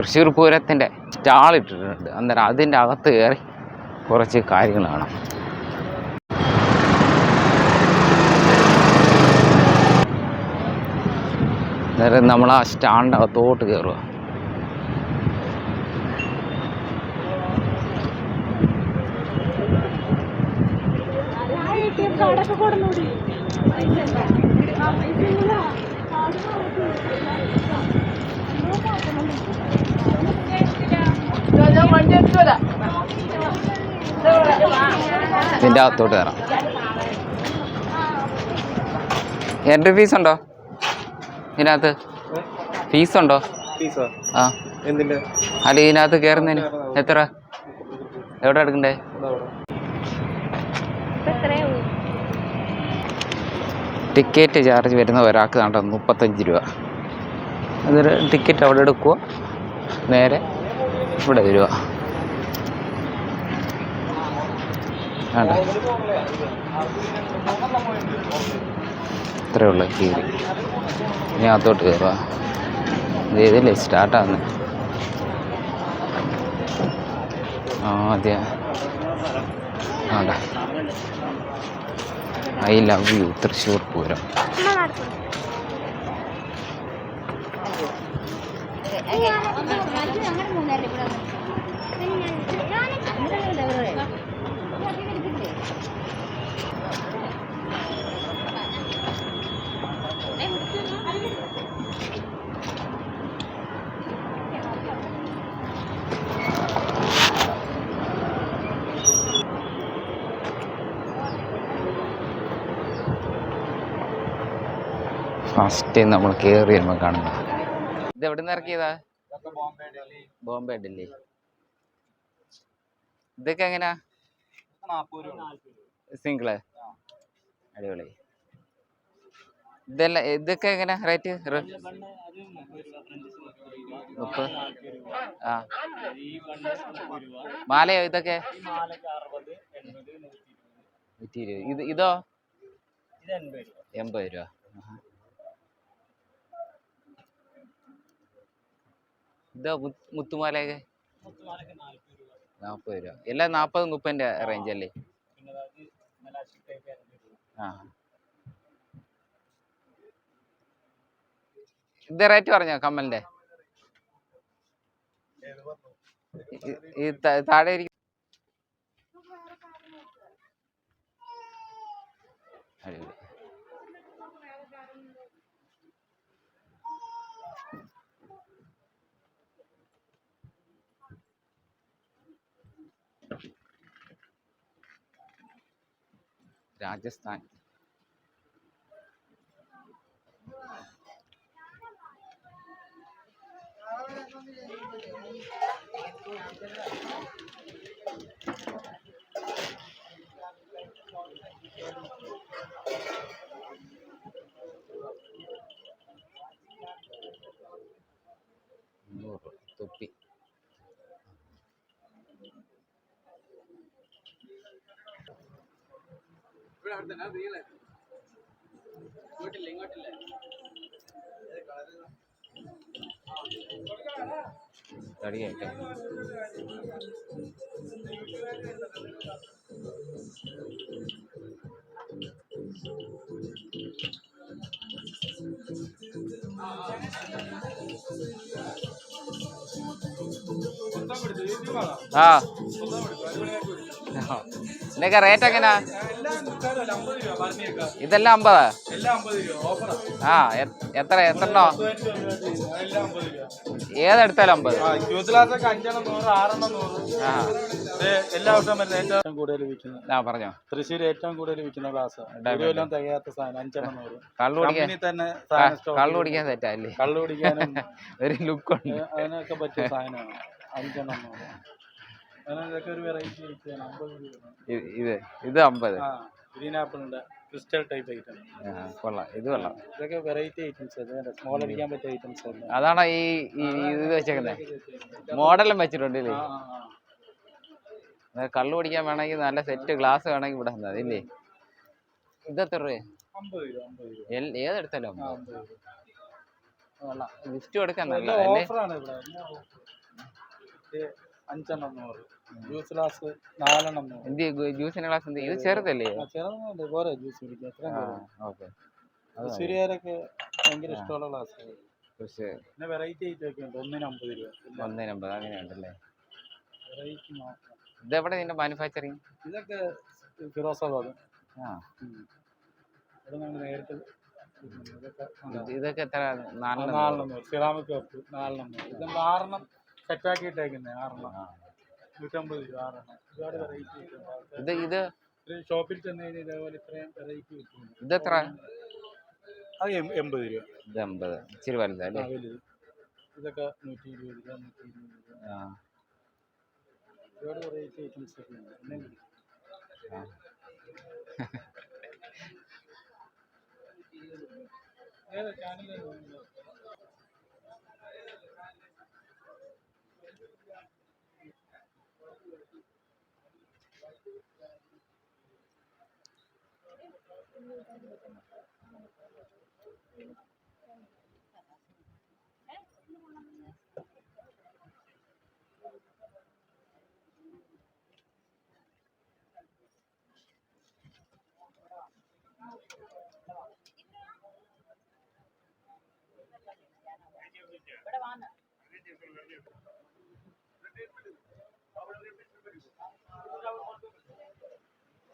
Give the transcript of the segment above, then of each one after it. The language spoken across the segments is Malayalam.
തൃശ്ശൂർ പൂരത്തിന്റെ സ്റ്റാൾ ഇട്ടിട്ടുണ്ട് അന്നേരം അതിന്റെ അകത്ത് കയറി കുറച്ച് കാര്യങ്ങൾ കാണാം അന്നേരം നമ്മൾ ആ സ്റ്റാളിന്റെ അകത്തോട്ട് കയറുക ഇതിന്റെ അകത്തോട്ട് കയറാം എൻട്രി ഫീസ് ഉണ്ടോ? ഇതിനകത്ത് ഫീസ് ഉണ്ടോ? ഫീസോ ആ. എന്തിന്റെ അല്ല ഇതിനകത്ത് കയറുന്നതിന് എത്ര? എവിടെ എടുക്കണ്ടേ? ടിക്കറ്റ് ചാർജ് വരുന്ന ഒരാൾക്ക് കണ്ടോ? മുപ്പത്തഞ്ച് രൂപ. അതൊരു ടിക്കറ്റ് അവിടെ എടുക്കുക നേരെ ഇവിടെ വരിക വേണ്ട ഇത്രയേ ഉള്ളൂ കീറി. ഇനി അകത്തോട്ട് കയറുക ഇതേതല്ലേ സ്റ്റാർട്ടാന്ന് ആ അതെ ആണ്ട? I love you Thrissur Pooram. First നമ്മൾ കയറി വരുമ്പോൾ കാണുന്നത്. ഇത് എവിടെ നിന്ന് ഇറക്കിയതാ ബോംബെ ഡൽഹി. ഇതൊക്കെ എങ്ങനാ? സിംഗിൾ? അടിപൊളി. ഇതെല്ലാം ഇതൊക്കെ എങ്ങനാ റേറ്റ്? മുപ്പത് ആ. മാലയോ ഇതൊക്കെ? നൂറ്റി ഇരുപത് ഇത് ഇതോ? എൺപത് രൂപ. ഇതോ മുത്ത് മുത്തുമാലയൊക്കെ. നാൽപ്പത് രൂപ. എല്ലാം നാൽപ്പത് മുപ്പതിന്റെ റേഞ്ച് അല്ലേ? ആ. ഇത് റേറ്റ് പറഞ്ഞോ കമ്മലിന്റെ ഈ- താഴെ ഇരിക്കും അടിപൊളി. രാജസ്ഥാൻ നൂറ് തടിയൊക്കെ ആ. ഇതിനൊക്കെ റേറ്റ് എങ്ങനെയാ ഇതെല്ലാം അമ്പതാ? ആ എത്ര എത്ര എത്രണ്ണോ? ഏതെടുത്താലും അമ്പത്. ആ പറഞ്ഞോ. തൃശ്ശൂർ ഏറ്റവും കൂടുതൽ വിൽക്കുന്ന ഗ്ലാസ് തികയാത്ത സാധനം അഞ്ചെണ്ണം നൂറ്. കള്ളു കുടിക്കാൻ കുടിക്കാനും ഒരു ലുക്ക് ഉണ്ട് അതിനൊക്കെ പറ്റിയ സാധനമാണ്. അഞ്ചെണ്ണം നൂറ്. ഇത് ഇത് അമ്പത്. ഗ്രീൻ ആപ്പിൾ ഉണ്ട്. ക്രിസ്റ്റൽ ടൈപ്പ് ഐറ്റം കൊള്ളാം. ഇത് കൊള്ളാം. ഇതൊക്കെ വെറൈറ്റി ഐറ്റംസ് സ്മോൾ അടിക്കാൻ പറ്റിയ ഐറ്റംസ് അതാണ് ഈ ഇത് വെച്ചേക്കുന്നത് മോഡലും വെച്ചിട്ടുണ്ട് ഇല്ലേ? കള്ളു കുടിക്കാൻ വേണമെങ്കിൽ നല്ല സെറ്റ് ഗ്ലാസ് വേണമെങ്കിൽ ഇവിടെ തന്നത് ഇല്ലേ? ഇതെത്ര രൂപ ഏതെടുത്താലും രൂപ. കൊടുക്കാൻ നല്ല അഞ്ചെണ്ണം നൂറ്. ജ്യൂസ് ഗ്ലാസ് നാലെണ്ണം എന്ത് ജ്യൂസിന്റെ ക്ലാസ് എന്ത് ഇത് ചെറുതല്ലേ? ചെറുതൊന്നുമില്ല പോരെ ജ്യൂസ് കുടിക്കുക അത്രയും ഓക്കെ. ഭയങ്കര ഇഷ്ടമുള്ള ഗ്ലാസ് പക്ഷേ പിന്നെ വെറൈറ്റി ഒക്കെ ഉണ്ട്. ഒന്നിന് അമ്പത് രൂപ. ഒന്നിനമ്പത് അങ്ങനെയുണ്ടല്ലേ വെറൈറ്റി മാത്രം. ഇതെവിടെ നിന്റെ മാനുഫാക്ചറിങ് ഇതൊക്കെ ഫിറോസാബാദ് ആ. നേരിട്ട് ഇതൊക്കെ ഇത് ഇതൊക്കെ എത്ര? നാലെണ്ണം നാലെണ്ണം സിറാമിക് കപ്പ് നാലെണ്ണം നൂറ് ഇത് ആറെണ്ണം സെറ്റാക്കി ഇട്ടേക്കുന്നത് ആറെണ്ണം. നൂറ്റമ്പത് രൂപ ആറെണ്ണം ഒരുപാട് വെറൈറ്റി ഇത് ഇത് ഷോപ്പിൽ ചെന്ന് കഴിഞ്ഞാൽ ഇതേപോലെ ഇത്രയും വെറൈറ്റി കിട്ടുന്നു ഇതെത്ര അത് എൺപത് രൂപ. ഇത് അമ്പത് ഇച്ചിരി വലുതല്ലേ വലുത്. ഇതൊക്കെ നൂറ്റി ഇരുപത് രൂപ നൂറ്റി ഇരുപത് രൂപ. ആ. ഒരുപാട് വെറൈറ്റി ഐറ്റംസ് ഒക്കെ ഉണ്ട്. ഏതാ ചാനൽ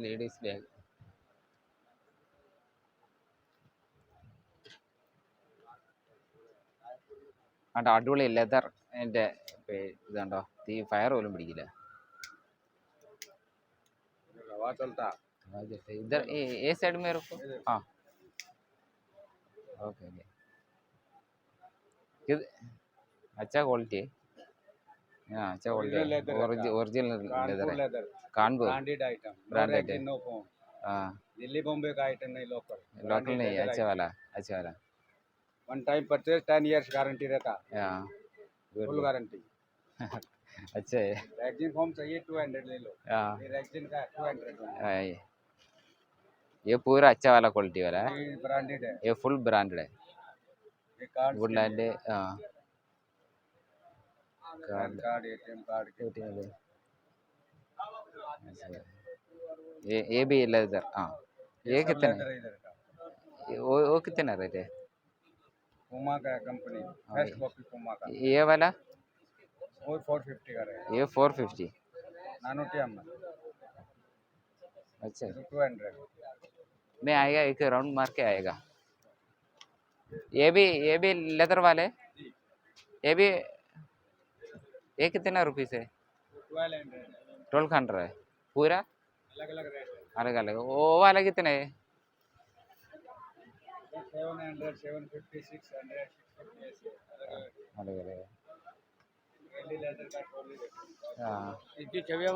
लेडीज़ बैग ആണ്ടോ അടിപൊളി ലെതർ എൻ്റെ ഇതുണ്ടോ തീ ഫയർ പോലും പിടിക്കില്ല हवा चलता हाँ, जैसे इधर ये ये साइड में रखो हाँ ओके ओके किध अच्छा क्वालिटी है हाँ अच्छा Original leather क्वालिटी का। ओरिजिनल लेदर है leather Kanpur branded item Branded branded no phone हाँ दिल्ली बॉम्बे का आइटम नहीं लोकल लोकल नहीं है अच्छा वाला अच्छा वाला one time purchase ten years guarantee रहता। हाँ फुल गारंटी अच्छा। है रैक्जिन फॉर्म चाहिए टू हंड्रेड ले लो। हाँ ये रैक्जिन का टू हंड्रेड ये पूरा अच्छा वाला क्वालिटी वाला है। ये ब्रांडेड है। ये फुल ब्रांडेड है। ये कार्ड वुडलैंड हाँ। पैन कार्ड एटीएम कार्ड के। अच्छा। ये ये भी लेदर हाँ। ये कितने वो वो कितना रेट है? पुमा का कंपनी बेस्ट कॉपी पुमा का ये वाला? वो फोर फिफ्टी का रहेगा। ये फोर फिफ्टी नानोटी अम्मा अच्छा। टू हंड्रेड में आएगा एक राउंड मार के आएगा। ये भी ये भी लेदर वाले? ये भी ये कितना रुपीस है? ट्वेल्व हंड्रेड ट्वेल्व हंड्रेड है। पूरा? अलग अलग रेट अलग अलग वो वाला कितना है? seven hundred seven fifty six hundred six fifty ऐसे अलग अलग अलग अलग ट्वेंटी लेटर का ट्वेंटी रेट हाँ इतनी छविया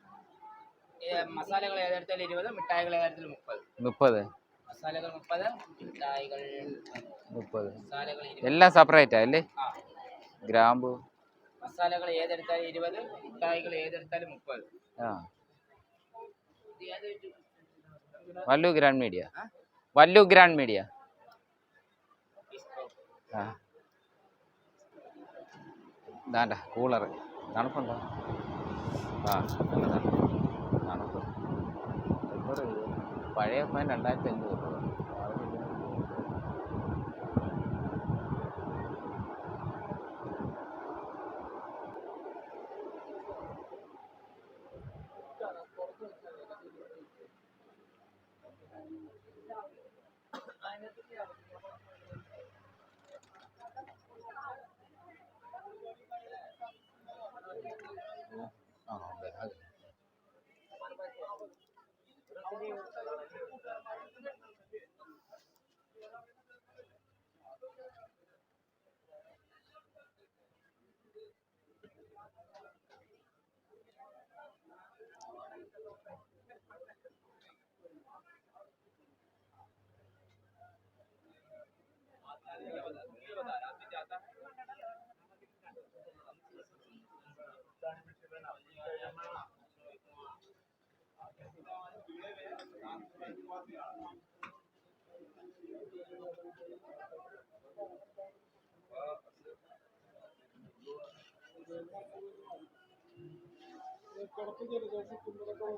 മസാലകൾ ഏതെടുത്താലും ഇരുപത് മിഠായികൾ ഏതെടുത്താലും മുപ്പത്? മുപ്പത്. മസാലകൾ മുപ്പത് മിഠായികൾ മുപ്പത്. മസാലകൾ എല്ലാം സെപ്പറേറ്റ് അല്ലേ? ഗ്രാമ്പു. മസാലകൾ ഏതെടുത്താലും ഇരുപത് മിഠായികൾ ഏതെടുത്താലും മുപ്പത്? വല്ലു ഗ്രാൻഡ് മീഡിയ. വല്ലു ഗ്രാൻഡ് മീഡിയ. ആ. കൂളർ തണുപ്പുണ്ടോ? ആ നല്ല തണുപ്പ് തണുപ്പ് എത്ര രൂപ? പഴയ ഫാൻ രണ്ടായിരത്തി അഞ്ഞൂറ്. രൂപ കിടപ്പ് ജലദോഷം കുന്നതൊക്കെ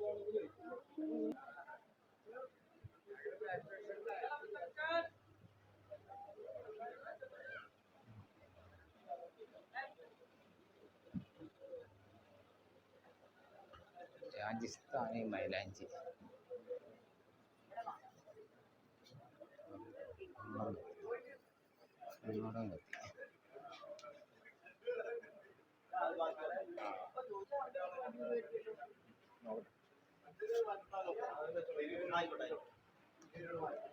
രാജസ്ഥാനി മൈലാഞ്ചി. കത്തി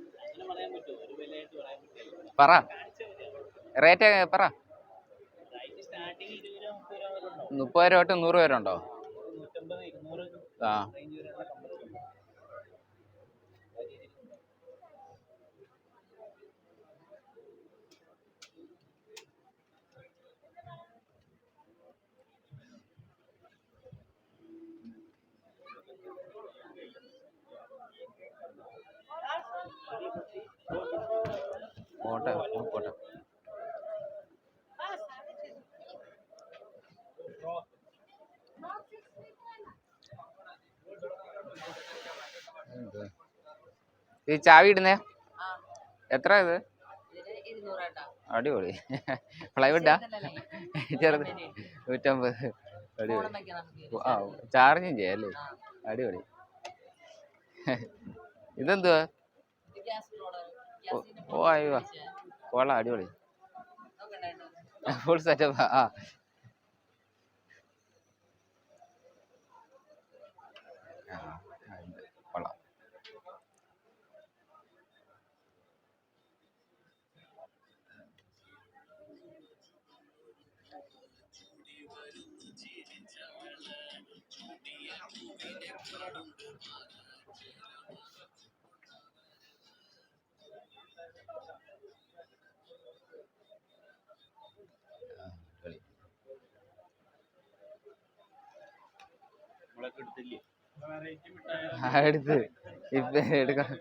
പറ. റേറ്റ് പറ. മുപ്പത് രൂപ തൊട്ട് നൂറ് പേരുണ്ടോ ഉണ്ടോ? ആ. പോട്ടെ പോട്ടെ ഈ ചാവി ഇടുന്നേ? എത്ര ഇത്? അടിപൊളി. പ്ലൈവുഡാ? ചെറുത്. നൂറ്റമ്പത്. അടിപൊളി. ആ ചാർജും ചെയ്യാം അല്ലേ? അടിപൊളി. ഇതെന്തുവാ? ഓ അയ്യോ കൊള്ളാം അടിപൊളി. ഫുൾ സെറ്റപ്പ് ആ ആ, എടുത്ത് ഇപ്പൊ എടുക്കാം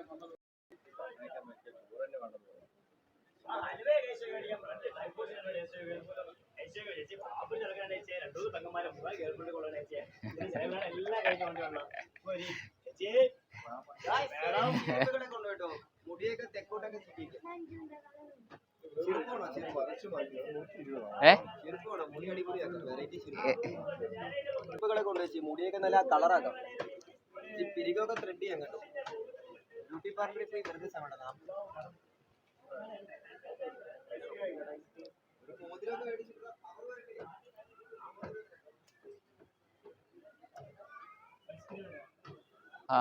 മുടിയൊക്കെ തെക്കോട്ടൊക്കെ ചുറ്റിക്കും ഏ? ചെരുപ്പാണോ മുടി അടിപൊളിയാക്കാം. വെറൈറ്റി ചെരുപ്പുകളെ കൊണ്ടുവച്ച് മുടിയൊക്കെ നല്ല കളറാക്കാം. ഈ പിരികൊക്കെ ത്രെഡ് ചെയ്യാൻ കേട്ടോ ബ്യൂട്ടി പാർലറിൽ പോയി വെറുതെ സമയം ഒരു മോതിരമൊക്കെ മേടിച്ചിട്ട് അവർ വരട്ടെ. ആ.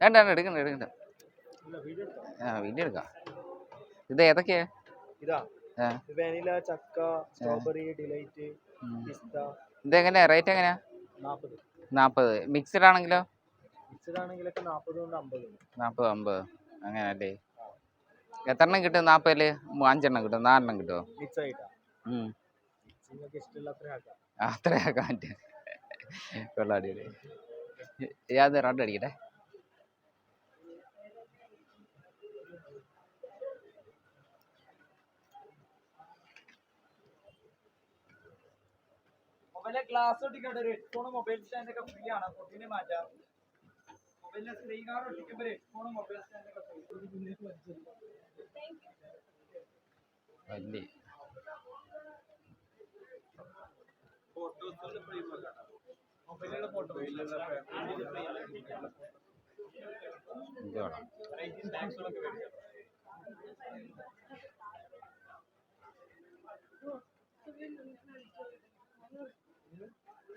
വേണ്ട വേണ്ട എടുക്കണ്ട എടുക്കണ്ട. ആ വീഡിയോ എടുക്കാം. ഇത് ഏതൊക്കെയാ? ഇതാ. വാനില ചക്ക സ്ട്രോബെറി ഡിലൈറ്റ്. പിസ്ത ഇതെങ്ങനെയാ? റേറ്റ് എങ്ങനെയാ? നാപ്പത്. നാപ്പത്. മിക്സഡ് ആണെങ്കിലോ? മിക്സഡ് ആണെങ്കിലൊക്കെ നാൽപ്പത് കൊണ്ട് അമ്പത് നാപ്പത് അമ്പത്. അങ്ങനെയല്ലേ എത്ര എണ്ണം കിട്ടും? നാപ്പതിൽ? അഞ്ചെണ്ണം കിട്ടും. നാലെണ്ണം കിട്ടുമോ അത്രയാക്കാൻ പറ്റും. കൊള്ളാടി ഞാൻ റൺ അടിക്കട്ടെ. അവനെ ഗ്ലാസ് ഒട്ടിക്കേണ്ട ഒരു ഹെഡ്ഫോൺ മൊബൈൽ സ്റ്റാൻഡ് ഒക്കെ ഫ്രീ ആണ്. പൊട്ടിന് മാറ്റാം. മൊബൈലിന്റെ സ്ക്രീൻ കാർഡ് ഒട്ടിക്കുമ്പോൾ ഒരു ഹെഡ്ഫോൺ മൊബൈൽ സ്റ്റാൻഡ് ഒക്കെ free photos photo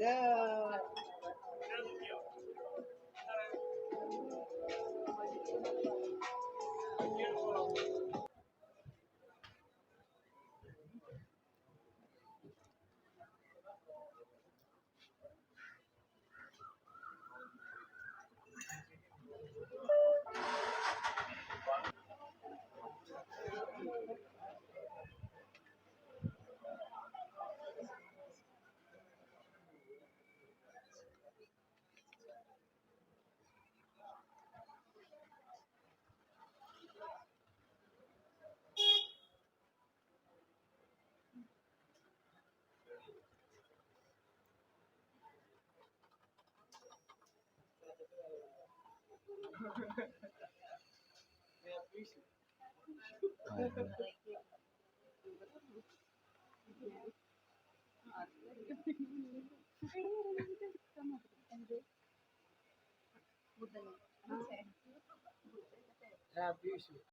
Yeah. Abuse.